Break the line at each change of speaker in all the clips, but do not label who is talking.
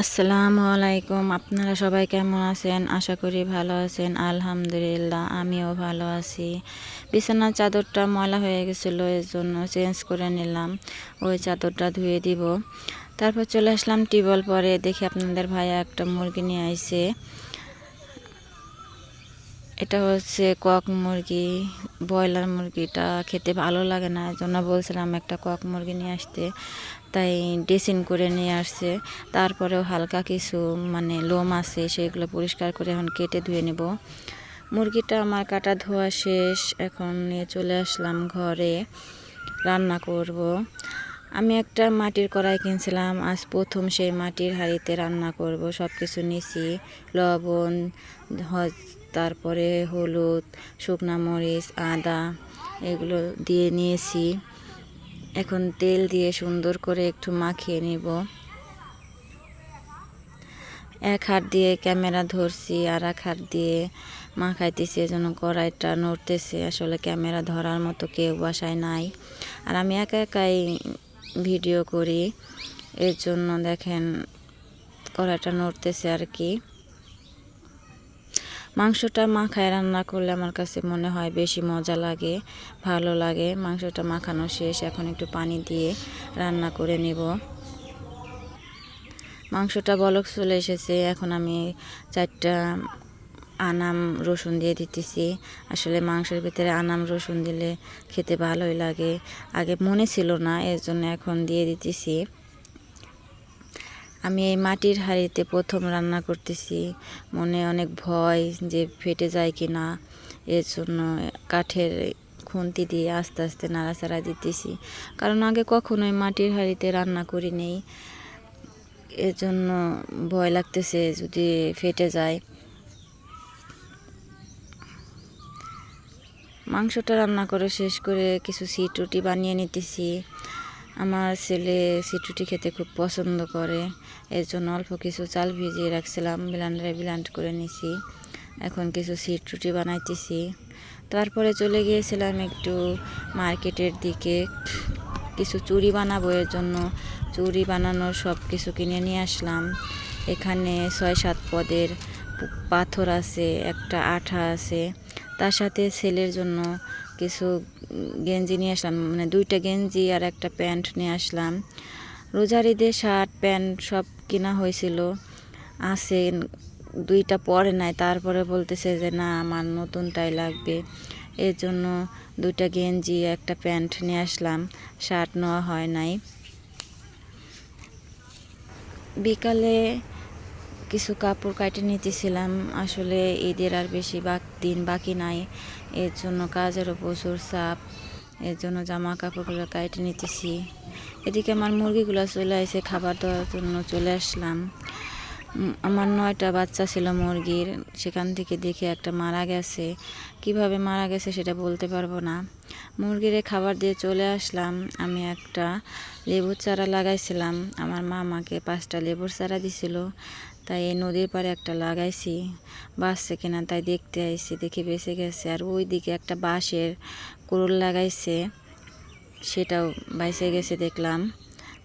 আসসালামু আলাইকুম, আপনারা সবাই কেমন আছেন? আশা করি ভালো আছেন, আলহামদুলিল্লাহ, আমিও ভালো আছি। বিছানার চাদরটা ময়লা হয়ে গেছিল এর জন্য চেঞ্জ করে নিলাম। ওই চাদরটা ধুয়ে দিব। তারপর চলে আসলাম টিবল পরে, দেখি আপনাদের ভাইয়া একটা মুরগি নিয়ে আইছে। এটা হচ্ছে কক মুরগি, ব্রয়লার মুরগিটা খেতে ভালো লাগে না। জন্য বলছিলাম একটা কক মুরগি নিয়ে আসতে। তাই ড্রেসিং করে নিয়ে আসছে। তারপরেও হালকা কিছু মানে লোম আছে, সেগুলো পরিষ্কার করে এখন কেটে ধুয়ে নেব। মুরগিটা আমার কাটা ধোয়া শেষ। এখন নিয়ে চলে আসলাম ঘরে। রান্না করব। আমি একটা মাটির কড়াই কিনছিলাম। আজ প্রথম সেই মাটির হাঁড়িতে রান্না করব। সব কিছু নিছি। লবণ তারপরে হলুদ, শুকনা মরিচ, আদা এগুলো দিয়ে নিয়েছি। এখন তেল দিয়ে সুন্দর করে একটু মাখিয়ে নিব। এক হাত দিয়ে ক্যামেরা ধরছি, আর এক হাত দিয়ে মাখাইতেছি, এজন্য কড়াইটা নড়তেছে। আসলে ক্যামেরা ধরার মতো কেউ বাসায় নাই। আর আমি একা একাই ভিডিও করি, এর জন্য দেখেন কড়াইটা নড়তেছে আর কি। মাংসটা মাখায় রান্না করলে আমার কাছে মনে হয় বেশি মজা লাগে, ভালো লাগে। মাংসটা মাখানো শেষ, এখন একটু পানি দিয়ে রান্না করে নেব। মাংসটা বলক চলে এসেছে, এখন আমি চারটা আনাম রসুন দিয়ে দিতেছি। আসলে মাংসের ভিতরে আনাম রসুন দিলে খেতে ভালোই লাগে। আগে মনে ছিল না, এর জন্য এখন দিয়ে দিতেছি। আমি এই মাটির হাঁড়িতে প্রথম রান্না করতেছি। মনে অনেক ভয় যে ফেটে যায় কি না এর জন্য কাঠের খুন্তি দিয়ে আস্তে আস্তে নাড়াচাড়া দিতেছি। কারণ আগে কখনোই মাটির হাঁড়িতে রান্না করি নেই। এর জন্য ভয় লাগতেছে যদি ফেটে যায়। মাংসটা রান্না করে শেষ করে কিছু সিট রুটি বানিয়ে নিতেছি। আমার ছেলে সিটুটি খেতে খুব পছন্দ করে। এর জন্য অল্প কিছু চাল ভিজিয়ে রাখছিলাম, ব্লান্ডারে ব্লান্ড করে নিছি। এখন কিছু সিট রুটি বানাইতেছি। তারপরে চলে গিয়েছিলাম একটু মার্কেটের দিকে। কিছু চুড়ি বানাবো, এর জন্য চুড়ি বানানোর সব কিছু কিনে নিয়ে আসলাম। এখানে ছয় সাত পদের পাথর আছে, একটা আঠা আছে। তার সাথে ছেলের জন্য কিছু গেঞ্জি নিয়ে আসলাম মানে দুইটা গেঞ্জি আর একটা প্যান্ট নিয়ে আসলাম। রোজার ঈদে শার্ট, প্যান্ট সব কেনা হয়েছিল। আছে, দুইটা পরে নাই, তারপরে বলতেছে যে না, আমার নতুনটাই লাগবে। এর জন্য দুইটা গেঞ্জি, একটা প্যান্ট নিয়ে আসলাম, শার্ট নেওয়া হয় নাই। বিকালে কিছু কাপড় কাটে নিতেছিলাম। আসলে ঈদের আর বেশি দিন বাকি নাই। এর জন্য কাজেরও প্রচুর চাপ, এর জন্য জামা কাপড়গুলো কাটে নিতেছি। এদিকে আমার মুরগিগুলো চলে আসে খাবার দেওয়ার জন্য চলে আসলাম। আমার নয়টা বাচ্চা ছিল মুরগির। সেখান থেকে দেখে একটা মারা গেছে। কীভাবে মারা গেছে সেটা বলতে পারব না। মুরগিরে খাবার দিয়ে চলে আসলাম। আমি একটা লেবুর চারা লাগাইছিলাম। আমার মা আমাকে পাঁচটা লেবুর চারা দিছিল। তাই এই নদীর পাড়ে একটা লাগাইছি। বাঁচছে কিনা তাই দেখতে আইছি, দেখে বেঁচে গেছে। আর ওই দিকে একটা বাঁশের কুরুল লাগাইছে, সেটাও বাইসে গেছে দেখলাম।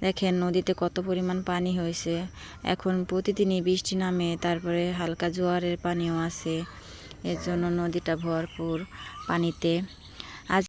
দেখেন নদীতে কত পরিমাণ পানি হয়েছে। এখন প্রতিদিনই বৃষ্টি নামে, তারপরে হালকা জোয়ারের পানিও আছে। এর জন্য নদীটা ভরপুর পানিতে।